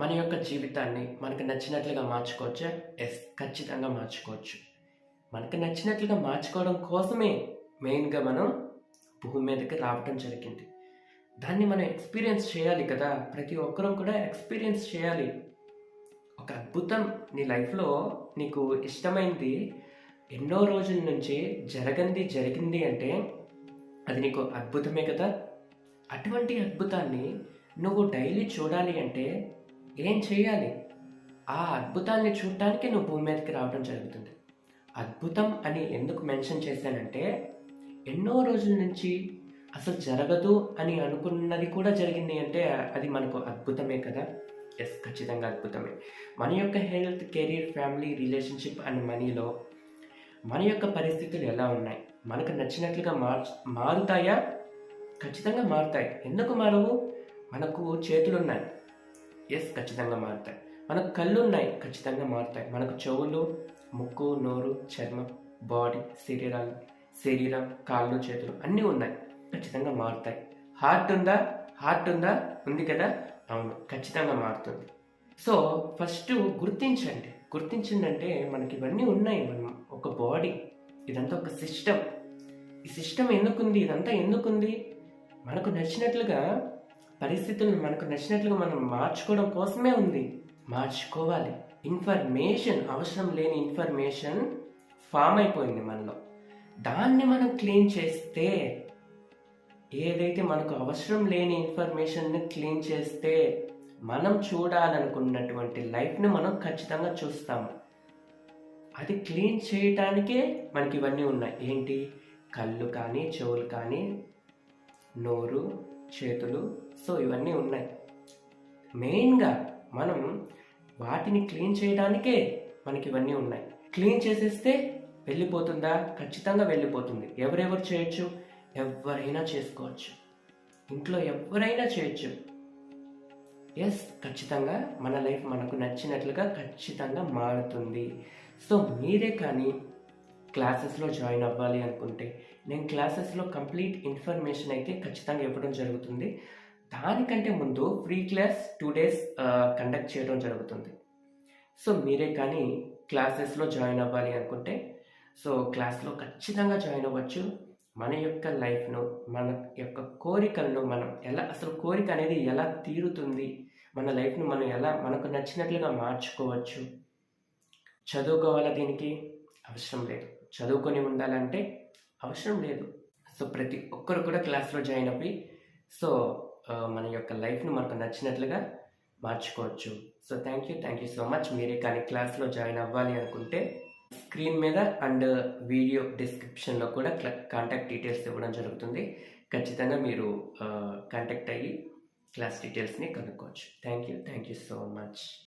మన యొక్క జీవితాన్ని మనకు నచ్చినట్లుగా మార్చుకోవచ్చా? ఎస్ ఖచ్చితంగా మార్చుకోవచ్చు. మనకు నచ్చినట్లుగా మార్చుకోవడం కోసమే మెయిన్గా మనం భూమి మీదకి రావటం జరిగింది. దాన్ని మనం ఎక్స్పీరియన్స్ చేయాలి కదా? ప్రతి ఒక్కరూ కూడా ఎక్స్పీరియన్స్ చేయాలి. ఒక అద్భుతం నీ లైఫ్లో నీకు ఇష్టమైంది ఎన్నో రోజుల నుంచి జరగంది జరిగింది అంటే అది నీకు అద్భుతమే కదా? అటువంటి అద్భుతాన్ని నువ్వు డైలీ చూడాలి అంటే ఏం చేయాలి ఆ అద్భుతాన్ని చూడటానికి నువ్వు భూమి మీదకి రావడం జరుగుతుంది. అద్భుతం అని ఎందుకు మెన్షన్ చేశానంటే ఎన్నో రోజుల నుంచి అసలు జరగదు అని అనుకున్నది కూడా జరిగింది అంటే అది మనకు అద్భుతమే కదా? ఎస్ ఖచ్చితంగా అద్భుతమే. మన యొక్క health career family relationship and మనీలో మన యొక్క పరిస్థితులు ఎలా ఉన్నాయి? మనకు నచ్చినట్లుగా మార్ మారుతాయా? ఖచ్చితంగా మారుతాయి. ఎందుకు మారవు? మనకు చేతులు ఉన్నాయి ఎస్ ఖచ్చితంగా మారుతాయి. మనకు కళ్ళు ఉన్నాయి ఖచ్చితంగా మారుతాయి. మనకు చెవులు ముక్కు నోరు చర్మం బాడీ శరీరాలు శరీరం కాళ్ళు చేతులు అన్నీ ఉన్నాయి. ఖచ్చితంగా మారుతాయి. హార్ట్ ఉందా? హార్ట్ ఉందా? ఉంది కదా? అవును ఖచ్చితంగా మారుతుంది. సో ఫస్ట్ గుర్తించండి. గుర్తించిందంటే మనకి ఇవన్నీ ఉన్నాయి. మనం ఒక బాడీ ఇదంతా ఒక సిస్టమ్ ఈ సిస్టమ్ ఎందుకుంది? ఇదంతా ఎందుకుంది? మనకు నచ్చినట్లుగా పరిస్థితులను మనకు నచ్చినట్లుగా మనం మార్చుకోవడం కోసమే ఉంది. మార్చుకోవాలి. ఇన్ఫర్మేషన్ అవసరం లేని ఇన్ఫర్మేషన్ ఫామ్ అయిపోయింది మనలో. దాన్ని మనం క్లీన్ చేస్తే ఏదైతే మనకు అవసరం లేని ఇన్ఫర్మేషన్ని క్లీన్ చేస్తే మనం చూడాలనుకున్నటువంటి లైఫ్ని మనం ఖచ్చితంగా చూస్తాము. అది క్లీన్ చేయటానికే మనకి ఇవన్నీ ఉన్నాయి. ఏంటి? కళ్ళు కానీ చెవులు కానీ నోరు చేతులు. సో ఇవన్నీ ఉన్నాయి. మెయిన్గా మనం వాటిని క్లీన్ చేయడానికే మనకి ఇవన్నీ ఉన్నాయి. క్లీన్ చేసేస్తే వెళ్ళిపోతుందా? ఖచ్చితంగా వెళ్ళిపోతుంది. ఎవరెవరు చేయొచ్చు? ఎవరైనా చేసుకోవచ్చు. ఇంట్లో ఎవరైనా చేయొచ్చు. ఎస్ ఖచ్చితంగా మన లైఫ్ మనకు నచ్చినట్లుగా ఖచ్చితంగా మారుతుంది. సో మీరే కానీ క్లాసెస్లో జాయిన్ అవ్వాలి అనుకుంటే నేను క్లాసెస్లో కంప్లీట్ ఇన్ఫర్మేషన్ అయితే ఖచ్చితంగా ఇవ్వడం జరుగుతుంది. దానికంటే ముందు free class two days conduct చేయడం జరుగుతుంది. సో మీరే కానీ క్లాసెస్లో జాయిన్ అవ్వాలి అనుకుంటే సో క్లాస్లో ఖచ్చితంగా జాయిన్ అవ్వచ్చు. మన యొక్క లైఫ్ను మన యొక్క కోరికలను మనం ఎలా అసలు కోరిక అనేది ఎలా తీరుతుంది? మన లైఫ్ను మనం ఎలా మనకు నచ్చినట్లుగా మార్చుకోవచ్చు? చదువుకోవాలా దీనికి? అవసరం లేదు. చదువుకొని ఉండాలంటే అవసరం లేదు. సో ప్రతి ఒక్కరు కూడా క్లాస్లో జాయిన్ అయ్యి సో మన యొక్క లైఫ్ను మనకు నచ్చినట్లుగా మార్చుకోవచ్చు. So thank you thank you so much. మీరే కానీ క్లాస్లో జాయిన్ అవ్వాలి అనుకుంటే స్క్రీన్ మీద అండ్ వీడియో డిస్క్రిప్షన్లో కూడా కాంటాక్ట్ డీటెయిల్స్ ఇవ్వడం జరుగుతుంది. ఖచ్చితంగా మీరు కాంటాక్ట్ అయ్యి క్లాస్ డీటెయిల్స్ని కనుక్కోవచ్చు. Thank you thank you so much.